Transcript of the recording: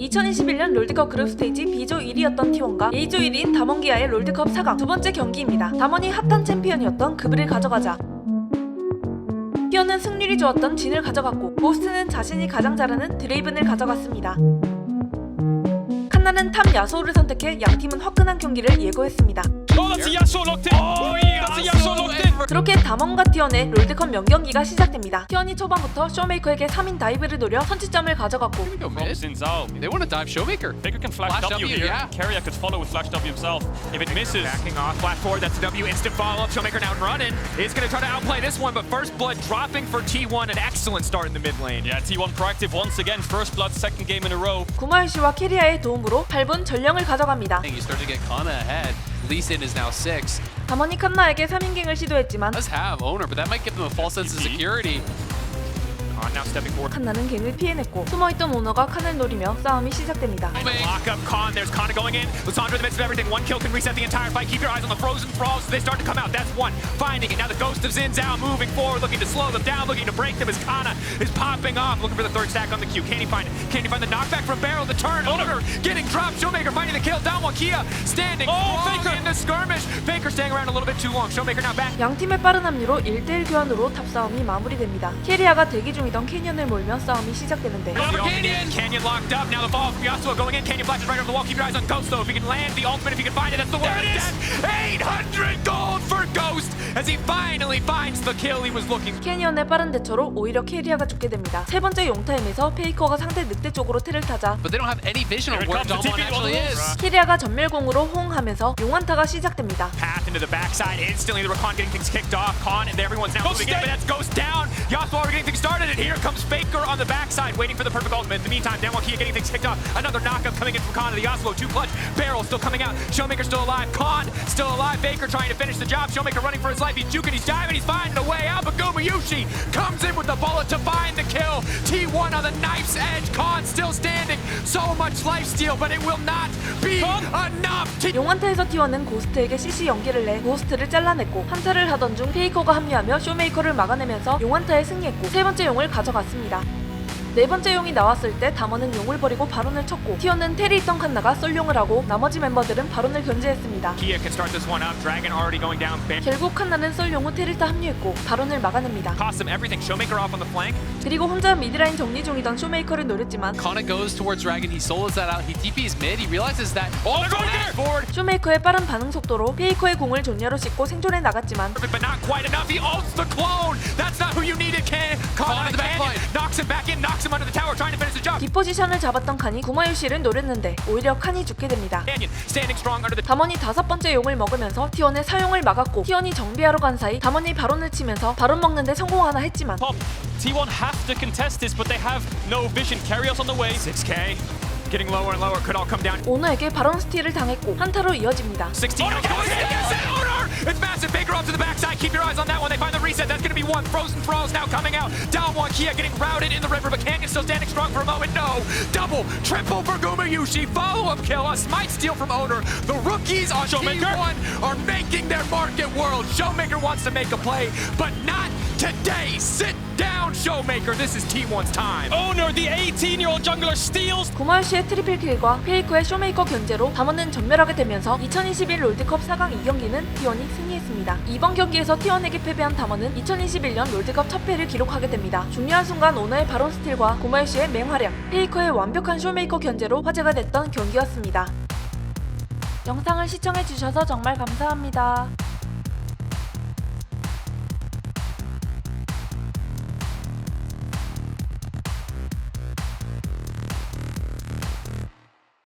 2021년 롤드컵 그룹 스테이지 B조 1위였던 T1과 A조 1위인 담원기아의 롤드컵 4강 두 번째 경기입니다. 담원이 핫한 챔피언이었던 그브를 가져가자 T1은 승률이 좋았던 진을 가져갔고 고스트는 자신이 가장 잘하는 드레이븐을 가져갔습니다. 칸나는 탑 야소를 선택해 양팀은 화끈한 경기를 예고했습니다. Oh. Oh. 그렇게 담원과 T1의 롤드컵 명경기가 시작됩니다. T1이 초반부터 쇼메이커에게 3인 다이브를 노려 선취점을 가져갔고 Go From mid. Sinzao. They want to dive Showmaker. Faker can flash, Flash W, W, here. yeah. Carrier could follow with flash W himself. If it misses, Backing off, flash forward, that's a W, instant follow up. Showmaker now running. Is going to try to outplay this one, but first blood dropping for T1. An excellent start in the mid lane. yeah, T1 proactive once again. First blood, second game in a row. 구마유 씨와 캐리아의 도움으로 8분 전령을 가져갑니다. You start to get Kana ahead. Lee Sin is now six. 담원이 칸나에게 3인갱을 시도했지만 Does have owner, but that might give them a false sense of security. 칸나는 갱을 피해냈고 숨어있던 오너가 칸을 노리며 싸움이 시작됩니다. Lock up Khan. There's Kana going in. Lissandra in the midst of everything. One kill can reset the entire fight. Keep your eyes on the frozen thralls. They start to come out. That's one. Finding it. Now the ghost of Zin's out. Moving forward. Looking to slow them down. Looking to break them as Kana is popping off. Looking for the third stack on the queue. Can he find it? Can he find the knockback from Barrel? The turn. Owner getting dropped. Showmaker finding the kill. Down one. Kia standing Oh, strong Faker. in the skirmish. Faker staying around a little bit too long. Showmaker now back. 양 팀의 빠른 합류로 1대1 교환으로 탑 싸움이 마무리됩니다. 캐리아가 대기 중 이던 캐년을 몰며 싸움이 시작되는데 The Canyon. Canyon locked up. Now the ball from Yasuo going in. Canyon flashes right over the wall. Keep your eyes on Ghost though. If he can land the ultimate, if he can find it, that's the word. There it is. 800 gold for Ghost as he finally finds the kill he was looking. 캐니언의 빠른 대처로 오히려 캐리아가 죽게 됩니다. 세 번째 용타임에서 페이커가 상대 늑대 쪽으로 틀을 타자 But they don't have any vision Here of it where comes, the Dalmon TP on the actually wolves. is. 캐리아가 전멸공으로 호응하면서 용한타가 시작됩니다. Path into the backside instantly. The Rakan getting things kicked off. Khan and everyone's now Ghost moving in, dead. but that's Ghost down. Yasuo already getting things started, and here comes Faker on the backside, waiting for the perfect ultimate. In the meantime, Denwakia getting things kicked off. Another knockup coming in from Khan to the Yasuo. Two clutch. Barrel still coming out. Showmaker still alive. Khan still alive. Faker trying to finish the job. Showmaker running for his life. He's juking. He's diving. He's finding a way out. But Gumayushi comes in with the bullet to find the kill. T1 on the knife's edge. Khan still standing. So much life steal, but it will not be enough. 용한타에서 T1은 고스트에게 CC 연기를 내 고스트를 잘라냈고 한타를 하던 중 페이커가 합류하며 쇼메이커를 막아내면서 용한타에 승리했고 세 번째 용을 가져갔습니다. 네 번째 용이 나왔을 때 담원은 용을 버리고 바론을 쳤고 T1은 테리 있던 칸나가 썰용을 하고 나머지 멤버들은 바론을 견제했습니다. 결국 칸나는 썰용 후 테리타 합류했고 바론을 막아냅니다. 그리고 혼자 미드라인 정리 중이던 쇼메이커를 노렸지만. Oh, 쇼메이커의 빠른 반응 속도로 페이커의 공을 존야로 씻고 생존해 나갔지만 뒷포지션을 잡았던 칸이 구마유 씨를 노렸는데 오히려 칸이 죽게 됩니다. 담원이 다섯 번째 용을 먹으면서 T1의 사용을 막았고 T1이 정비하러 간 사이 담원이 바론을 치면서 바론 먹는데 성공하나 했지만 Top. T1 have to contest this, but they have no vision. Carriers on the way. 6K getting lower and lower. Could all come down. 오너에게 바론 스틸을 당했고 한타로 이어집니다. 16. Keep your eyes on that one. They find the reset. That's going to be one. Frozen Thralls now coming out. Down one. Kia getting routed in the river, but Canyon still standing strong for a moment. No. Double, triple for Gumayushi. Follow up kill. A smite steal from Owner. The rookies on Showmaker. T1 are making their market world. Showmaker wants to make a play, but not today. Sit down, Showmaker. This is T1's time. Owner, the 18-year-old jungler, steals 구마유 씨의 트리플 킬과 페이커의 쇼메이커 견제로 담원은 전멸하게 되면서 2021 롤드컵 4강 2경기는 T1이 승리했습니다. 이번 경기에서 T1에게 패배한 담원은 2021년 롤드컵 첫 패를 기록하게 됩니다. 중요한 순간 오너의 바론 스틸과 구마유 씨의 맹활약, 페이커의 완벽한 쇼메이커 견제로 화제가 됐던 경기였습니다. 영상을 시청해주셔서 정말 감사합니다.